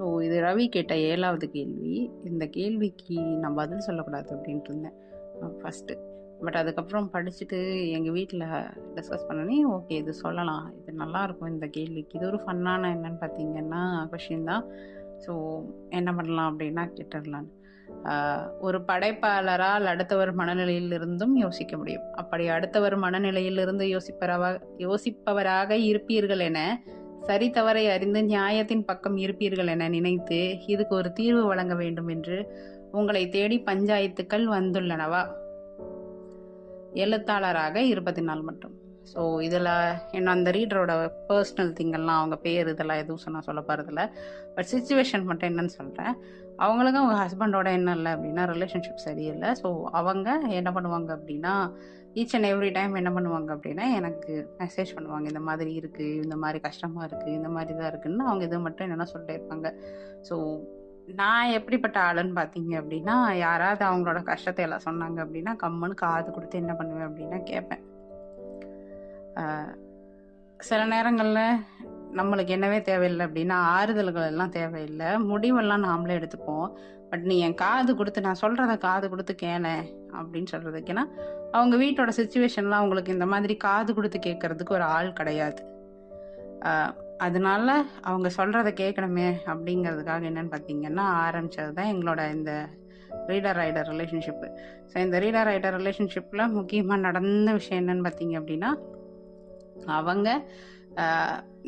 So இது ரவி கேட்ட ஏழாவது கேள்வி இந்த கேள்விக்கு நான் பதில் சொல்லக்கூடாது அப்படின்ட்டு இருந்தேன். ஃபஸ்ட்டு பட் அதுக்கப்புறம் படிச்சுட்டு எங்கள் வீட்டில் டிஸ்கஸ் பண்ணனே ஓகே இது சொல்லலாம். இது நல்லாயிருக்கும் இந்த கேள்விக்கு. இது ஒரு ஃபன்னான என்னன்னு பார்த்தீங்கன்னா கொஷின் தான். ஸோ என்ன பண்ணலாம் அப்படின்னா கேட்டுடலான்னு ஒரு படைப்பாளரால் அடுத்தவர் மனநிலையிலிருந்தும் யோசிக்க முடியும். அப்படி அடுத்தவர் மனநிலையிலிருந்து யோசிப்பவராக யோசிப்பவராக இருப்பீர்கள் என சரி தவறை அறிந்து நியாயத்தின் பக்கம் இருப்பீர்கள் என நினைத்து இதுக்கு ஒரு தீர்வு வழங்க வேண்டும் என்று உங்களை தேடி பஞ்சாயத்துக்கள் வந்துள்ளனவா? எழுத்தாளராக இருபத்தி நாள் மட்டும். ஸோ இதில் என்ன அந்த ரீடரோட பர்சனல் திங்கெல்லாம் அவங்க பேர் இதெல்லாம் எதுவும் நான் சொல்ல போகிறதில்ல பட் சுச்சுவேஷன் மட்டும் என்னன்னு சொல்கிறேன் அவங்களுக்கும் அவங்க ஹஸ்பண்டோட என்ன இல்லை அப்படின்னா ரிலேஷன்ஷிப் சரியில்லை. ஸோ அவங்க என்ன பண்ணுவாங்க அப்படின்னா ஈச் அண்ட் எவ்ரி டைம் என்ன பண்ணுவாங்க அப்படின்னா எனக்கு மெசேஜ் பண்ணுவாங்க இந்த மாதிரி இருக்குது இந்த மாதிரி கஷ்டமாக இருக்குது இந்த மாதிரி தான் இருக்குதுன்னு அவங்க இதை மட்டும் என்னென்னா சொல்லிட்டே இருப்பாங்க. ஸோ நான் எப்படிப்பட்ட ஆளுன்னு பார்த்தீங்க அப்படின்னா யாராவது அவங்களோட கஷ்டத்தை எல்லாம் சொன்னாங்க அப்படின்னா கம்முன்னு காது கொடுத்து என்ன பண்ணுவேன் அப்படின்னா கேட்பேன். சில நேரங்களில் நம்மளுக்கு என்னவே தேவையில்லை அப்படின்னா ஆறுதல்கள் எல்லாம் தேவையில்லை. முடிவெல்லாம் நாமளே எடுத்துப்போம். பட் நீ என் காது கொடுத்து நான் சொல்கிறத காது கொடுத்து கேள அப்படின்னு சொல்கிறதுக்குன்னா அவங்க வீட்டோட சுச்சுவேஷன்லாம் அவங்களுக்கு இந்த மாதிரி காது கொடுத்து கேட்கறதுக்கு ஒரு ஆள் கிடையாது. அதனால அவங்க சொல்கிறத கேட்கணுமே அப்படிங்கிறதுக்காக என்னன்னு பார்த்தீங்கன்னா ஆரம்பிச்சது தான் எங்களோட இந்த ரீடர் ரைடர் ரிலேஷன்ஷிப்பு ஸோ இந்த ரீடர் ரைடர் ரிலேஷன்ஷிப்பில் முக்கியமாக நடந்த விஷயம் என்னன்னு பார்த்தீங்க அப்படின்னா அவங்க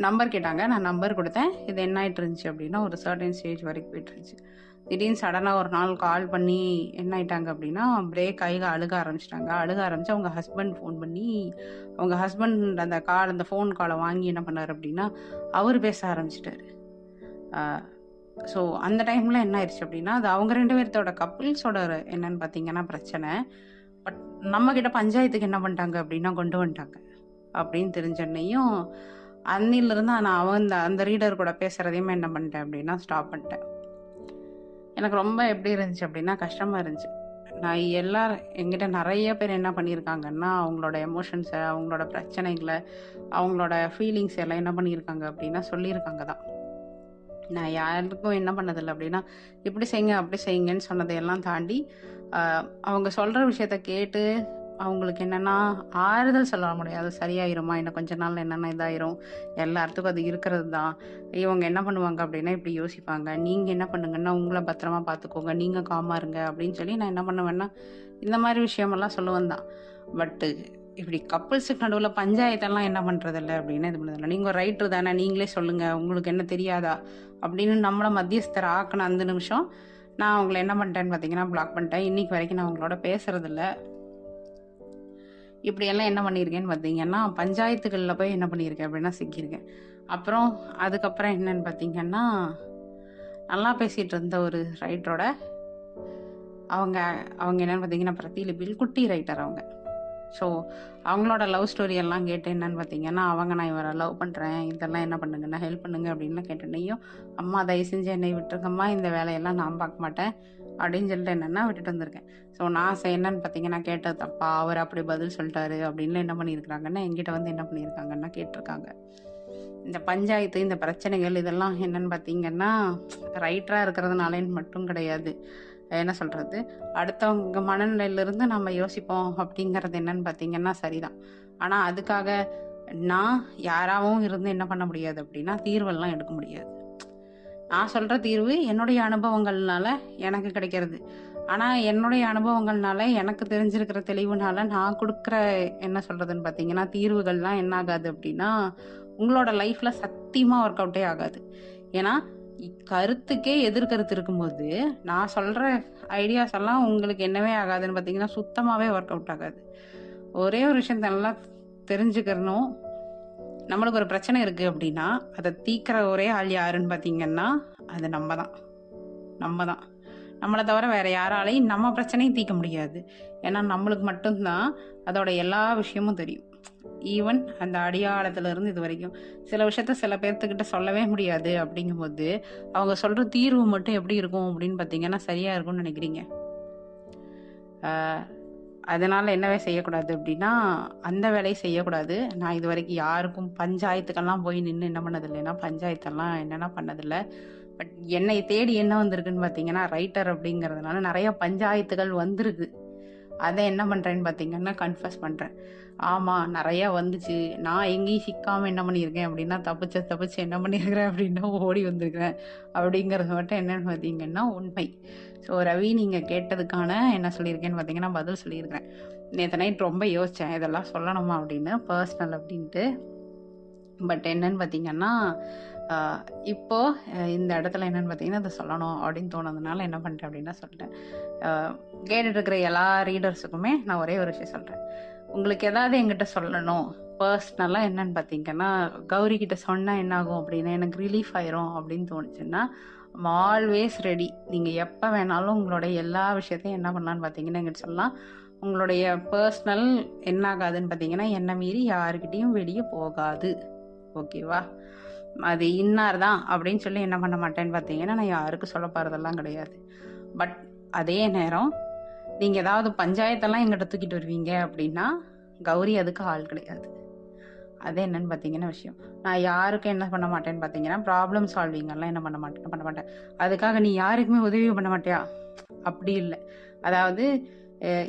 நம்பர் கேட்டாங்க. நான் நம்பர் கொடுத்தேன். இது என்ன ஆகிட்டு இருந்துச்சு அப்படின்னா ஒரு சர்டன் ஸ்டேஜ் வரைக்கும் போயிட்டு இருந்துச்சு. திடீர்னு சடனாக ஒரு நாள் கால் பண்ணி என்ன ஆயிட்டாங்க அப்படின்னா பிரேக் ஆகி அழுக ஆரம்பிச்சிட்டாங்க. அழுக ஆரம்பிச்சு அவங்க ஹஸ்பண்ட் ஃபோன் பண்ணி அவங்க ஹஸ்பண்ட் அந்த கால் அந்த ஃபோன் காலை வாங்கி என்ன பண்ணார் அப்படின்னா அவர் பேச ஆரம்பிச்சிட்டாரு. ஸோ அந்த டைமில் என்ன ஆயிடுச்சு அப்படின்னா அது அவங்க ரெண்டு பேர்த்தோட கப்பிள்ஸோட என்னன்னு பார்த்தீங்கன்னா பிரச்சனை. பட் நம்மக்கிட்ட பஞ்சாயத்துக்கு என்ன பண்ணிட்டாங்க அப்படின்னா கொண்டு வந்துட்டாங்க. அப்படின்னு தெரிஞ்சன்னையும் அன்னிலிருந்து நான் அவன் அந்த அந்த ரீடர் கூட பேசுகிறதையுமே என்ன பண்ணிட்டேன் அப்படின்னா ஸ்டாப் பண்ணிட்டேன். எனக்கு ரொம்ப எப்படி இருந்துச்சு அப்படின்னா கஷ்டமாக இருந்துச்சு. நான் எல்லாரும் எங்கிட்ட நிறைய பேர் என்ன பண்ணியிருக்காங்கன்னா அவங்களோட எமோஷன்ஸை அவங்களோட பிரச்சனைகளை அவங்களோட ஃபீலிங்ஸ் எல்லாம் என்ன பண்ணியிருக்காங்க அப்படின்னா சொல்லியிருக்காங்க தான். நான் யாருக்கும் என்ன பண்ணதில்லை அப்படின்னா இப்படி செய்யுங்க அப்படி செய்யுங்கன்னு சொன்னதையெல்லாம் தாண்டி அவங்க சொல்கிற விஷயத்த கேட்டு அவங்களுக்கு என்னென்னா ஆறுதல் சொல்ல முடியாது. சரியாயிருமா? இன்னும் கொஞ்ச நாள் என்னென்ன இதாயிரும்? எல்லாத்துக்கும் அது இருக்கிறது தான் இவங்க என்ன பண்ணுவாங்க அப்படின்னா இப்படி யோசிப்பாங்க. நீங்கள் என்ன பண்ணுங்கன்னா உங்களை பத்திரமா பார்த்துக்கோங்க நீங்கள் காமா இருங்க. அப்படின்னு சொல்லி நான் என்ன பண்ணுவேன்னா இந்த மாதிரி விஷயமெல்லாம் சொல்லுவேன் தான். பட்டு இப்படி கப்புள்ஸுக்கு நடுவில் பஞ்சாயத்தெல்லாம் என்ன பண்ணுறதில்ல அப்படின்னு இது பண்ணுறதில்ல நீங்கள் ரைட்ரு தானே நீங்களே சொல்லுங்கள் உங்களுக்கு என்ன தெரியாதா? அப்படின்னு நம்மளை மத்தியஸ்தர் ஆக்கின அந்த நிமிஷம் நான் அவங்கள என்ன பண்ணிட்டேன்னு பார்த்தீங்கன்னா பிளாக் பண்ணிட்டேன். இன்றைக்கி வரைக்கும் நான் அவங்களோட பேசுறதில்ல. இப்படியெல்லாம் என்ன பண்ணியிருக்கேன்னு பார்த்தீங்கன்னா பஞ்சாயத்துகளில் போய் என்ன பண்ணியிருக்கேன் அப்படின்னா சிக்கியிருக்கேன். அப்புறம் அதுக்கப்புறம் என்னன்னு பார்த்தீங்கன்னா நல்லா பேசிகிட்டு இருந்த ஒரு ரைட்டரோட அவங்க அவங்க என்னன்னு பார்த்தீங்கன்னா பிரதிலிபில் குட்டி ரைட்டர் அவங்க. ஸோ அவங்களோட லவ் ஸ்டோரி எல்லாம் கேட்டு என்னன்னு பார்த்தீங்கன்னா அவங்க நான் இவரை லவ் பண்ணுறேன் இதெல்லாம் என்ன பண்ணுங்கன்னா ஹெல்ப் பண்ணுங்க அப்படின்னு கேட்டனையும் அம்மா தயவு செஞ்சு என்னை விட்டுருக்கம்மா இந்த வேலையெல்லாம் நான் பார்க்க மாட்டேன். அப்படின்னு சொல்லிட்டு என்னென்னா விட்டுட்டு வந்திருக்கேன். ஸோ நான் என்னன்னு பார்த்தீங்கன்னா கேட்டது தப்பா? அவர் அப்படி பதில் சொல்லிட்டாரு அப்படின்னு என்ன பண்ணியிருக்கிறாங்கன்னா எங்கிட்ட வந்து என்ன பண்ணியிருக்காங்கன்னா கேட்டிருக்காங்க. இந்த பஞ்சாயத்து இந்த பிரச்சனைகள் இதெல்லாம் என்னன்னு பார்த்தீங்கன்னா ரைட்டராக இருக்கிறதுனாலேன்னு மட்டும் கிடையாது. என்ன சொல்கிறது அடுத்தவங்க மனநிலையிலிருந்து நம்ம யோசிப்போம் அப்படிங்கிறது என்னன்னு பார்த்தீங்கன்னா சரிதான். ஆனால் அதுக்காக நான் யாராவும் இருந்து என்ன பண்ண முடியாது அப்படின்னா தீர்வெல்லாம் எடுக்க முடியாது. நான் சொல்கிற தீர்வு என்னுடைய அனுபவங்கள்னால எனக்கு கிடைக்கிறது. ஆனால் என்னுடைய அனுபவங்கள்னால எனக்கு தெரிஞ்சிருக்கிற தெளிவுனால நான் கொடுக்குற என்ன சொல்கிறதுன்னு பார்த்தீங்கன்னா தீர்வுகள்லாம் என்ன ஆகாது அப்படின்னா உங்களோட லைஃப்பில் சத்தியமாக ஒர்க் அவுட்டே ஆகாது. ஏன்னா கருத்துக்கே எதிர்கருத்து இருக்கும்போது நான் சொல்கிற ஐடியாஸ் எல்லாம் உங்களுக்கு என்னவே ஆகாதுன்னு பார்த்தீங்கன்னா சுத்தமாகவே ஒர்க் அவுட் ஆகாது. ஒரே ஒரு விஷயம் நல்லா தெரிஞ்சுக்கிறணும் நம்மளுக்கு ஒரு பிரச்சனை இருக்குது அப்படின்னா அதை தீக்கிற ஒரே ஆள் யாருன்னு பார்த்தீங்கன்னா அது நம்ம தான் நம்ம தான் நம்மளை தவிர வேற யாராலையும் நம்ம பிரச்சனையும் தீர்க்க முடியாது. ஏன்னா நம்மளுக்கு மட்டும்தான் அதோட எல்லா விஷயமும் தெரியும். ஈவன் அந்த அடியாளத்துலேருந்து இது வரைக்கும். சில விஷயத்த சில பேர்த்துக்கிட்ட சொல்லவே முடியாது அப்படிங்கும்போது அவங்க சொல்கிற தீர்வு மட்டும் எப்படி இருக்கும் அப்படின்னு பார்த்தீங்கன்னா சரியாக இருக்கும்னு நினைக்கிறீங்க? அதனால் என்னவே செய்யக்கூடாது அப்படின்னா அந்த வேலையை செய்யக்கூடாது. நான் இது வரைக்கும் யாருக்கும் பஞ்சாயத்துக்கெல்லாம் போய் நின்று என்ன பண்ணதில்லைன்னா பஞ்சாயத்தெல்லாம் என்னென்ன பண்ணதில்லை. பட் என்னை தேடி என்ன வந்திருக்குன்னு பார்த்தீங்கன்னா ரைட்டர் அப்படிங்கிறதுனால நிறைய பஞ்சாயத்துகள் வந்திருக்கு. அதை என்ன பண்ணுறேன்னு பார்த்தீங்கன்னா கன்ஃபஸ் பண்ணுறேன் ஆமாம் நிறையா வந்துச்சு. நான் எங்கேயும் சிக்காமல் என்ன பண்ணியிருக்கேன் அப்படின்னா தப்பிச்சு தப்பிச்சு என்ன பண்ணியிருக்கிறேன் அப்படின்னா ஓடி வந்திருக்கிறேன். அப்படிங்கிறது மட்டும் என்னன்னு பார்த்தீங்கன்னா உண்மை. ஸோ ரவி நீங்கள் கேட்டதுக்கான என்ன சொல்லியிருக்கேன்னு பார்த்தீங்கன்னா பதில் சொல்லியிருக்கிறேன். நேற்று நைட் ரொம்ப யோசித்தேன் இதெல்லாம் சொல்லணுமா அப்படின்னு பர்சனல் அப்படின்ட்டு. பட் என்னன்னு பார்த்தீங்கன்னா இப்போது இப்போ இந்த இடத்துல என்னன்னு பார்த்தீங்கன்னா அதை சொல்லணும் அப்படின்னு தோணுனதுனால என்ன பண்ணிட்டேன் அப்படின்னா சொல்லிட்டேன். ஆஹ், கேட்டுட்டு இருக்கிற எல்லா ரீடர்ஸுக்குமே நான் ஒரே ஒரு விஷயம் சொல்கிறேன் உங்களுக்கு எதாவது எங்கிட்ட சொல்லணும் பர்சனலாக என்னன்னு பார்த்தீங்கன்னா கௌரி கிட்ட சொன்னால் என்னாகும் அப்படின்னு அப்படின்னா எனக்கு ரிலீஃப் ஆயிரும் அப்படின்னு தோணுச்சுன்னா ஆல்வேஸ் ரெடி நீங்கள் எப்போ வேணாலும் உங்களுடைய எல்லா விஷயத்தையும் என்ன பண்ணலான்னு பார்த்தீங்கன்னா எங்கிட்ட சொல்லலாம். உங்களுடைய பர்சனல் என்ன ஆகாதுன்னு பார்த்தீங்கன்னா என்னை மீறி யாருக்கிட்டேயும் வெளியே போகாது. ஓகேவா அது இன்னார் தான் அப்படின்னு சொல்லி என்ன பண்ண மாட்டேன்னு பார்த்தீங்கன்னா நான் யாருக்கும் சொல்ல போகிறதெல்லாம் கிடையாது. பட் அதே நேரம் நீங்கள் ஏதாவது பஞ்சாயத்தெல்லாம் எங்கிட்ட தூக்கிட்டு வருவீங்க அப்படின்னா கௌரி அதுக்கு ஆள் கிடையாது. அது என்னன்னு பார்த்தீங்கன்னா விஷயம். நான் யாருக்கும் என்ன பண்ண மாட்டேன்னு பார்த்தீங்கன்னா ப்ராப்ளம் சால்விங்கெல்லாம் என்ன பண்ண மாட்டேன் பண்ண மாட்டேன். அதுக்காக நீ யாருக்குமே உதவி பண்ண மாட்டியா? அப்படி இல்லை. அதாவது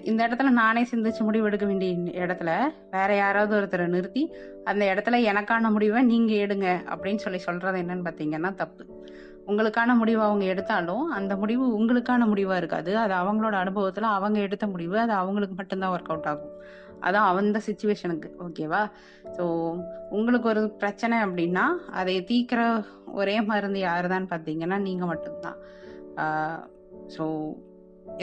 இந்த இடத்துல நானே சிந்திச்சு முடிவு எடுக்க வேண்டிய இடத்துல வேற யாராவது ஒருத்தரை நிறுத்தி அந்த இடத்துல எனக்கான முடிவை நீங்கள் எடுங்க அப்படின்னு சொல்லி சொல்கிறது என்னன்னு பார்த்தீங்கன்னா தப்பு. உங்களுக்கான முடிவு அவங்க எடுத்தாலும் அந்த முடிவு உங்களுக்கான முடிவாக இருக்காது. அது அவங்களோட அனுபவத்தில் அவங்க எடுத்த முடிவு அது அவங்களுக்கு மட்டும்தான் ஒர்க் அவுட் ஆகும். அதான் அந்த சுச்சுவேஷனுக்கு ஓகேவா ஸோ உங்களுக்கு ஒரு பிரச்சனை அப்படின்னா அதை தீர்க்கிற ஒரே மருந்து யார் தான் பார்த்தீங்கன்னா நீங்கள் மட்டும்தான். ஸோ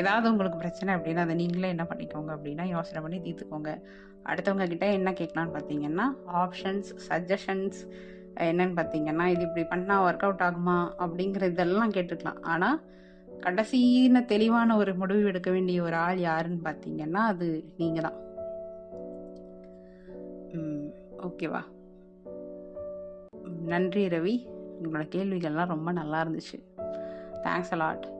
ஏதாவது உங்களுக்கு பிரச்சனை அப்படின்னா அதை நீங்களே என்ன பண்ணிக்கோங்க அப்படின்னா யோசனை பண்ணி தீர்த்துக்கோங்க. அடுத்தவங்க கிட்ட என்ன கேட்கலான்னு பார்த்தீங்கன்னா ஆப்ஷன்ஸ் சஜஷன்ஸ் என்னன்னு பார்த்தீங்கன்னா இது இப்படி பண்ணால் ஒர்க் அவுட் ஆகுமா? அப்படிங்கிற இதெல்லாம் கேட்டுக்கலாம். ஆனால் கடைசின தெளிவான ஒரு முடிவு எடுக்க வேண்டிய ஒரு ஆள் யாருன்னு பார்த்தீங்கன்னா அது நீங்கள் தான் ஓகேவா நன்றி ரவி. உங்களோட கேள்விகள்லாம் ரொம்ப நல்லா இருந்துச்சு. Thanks a lot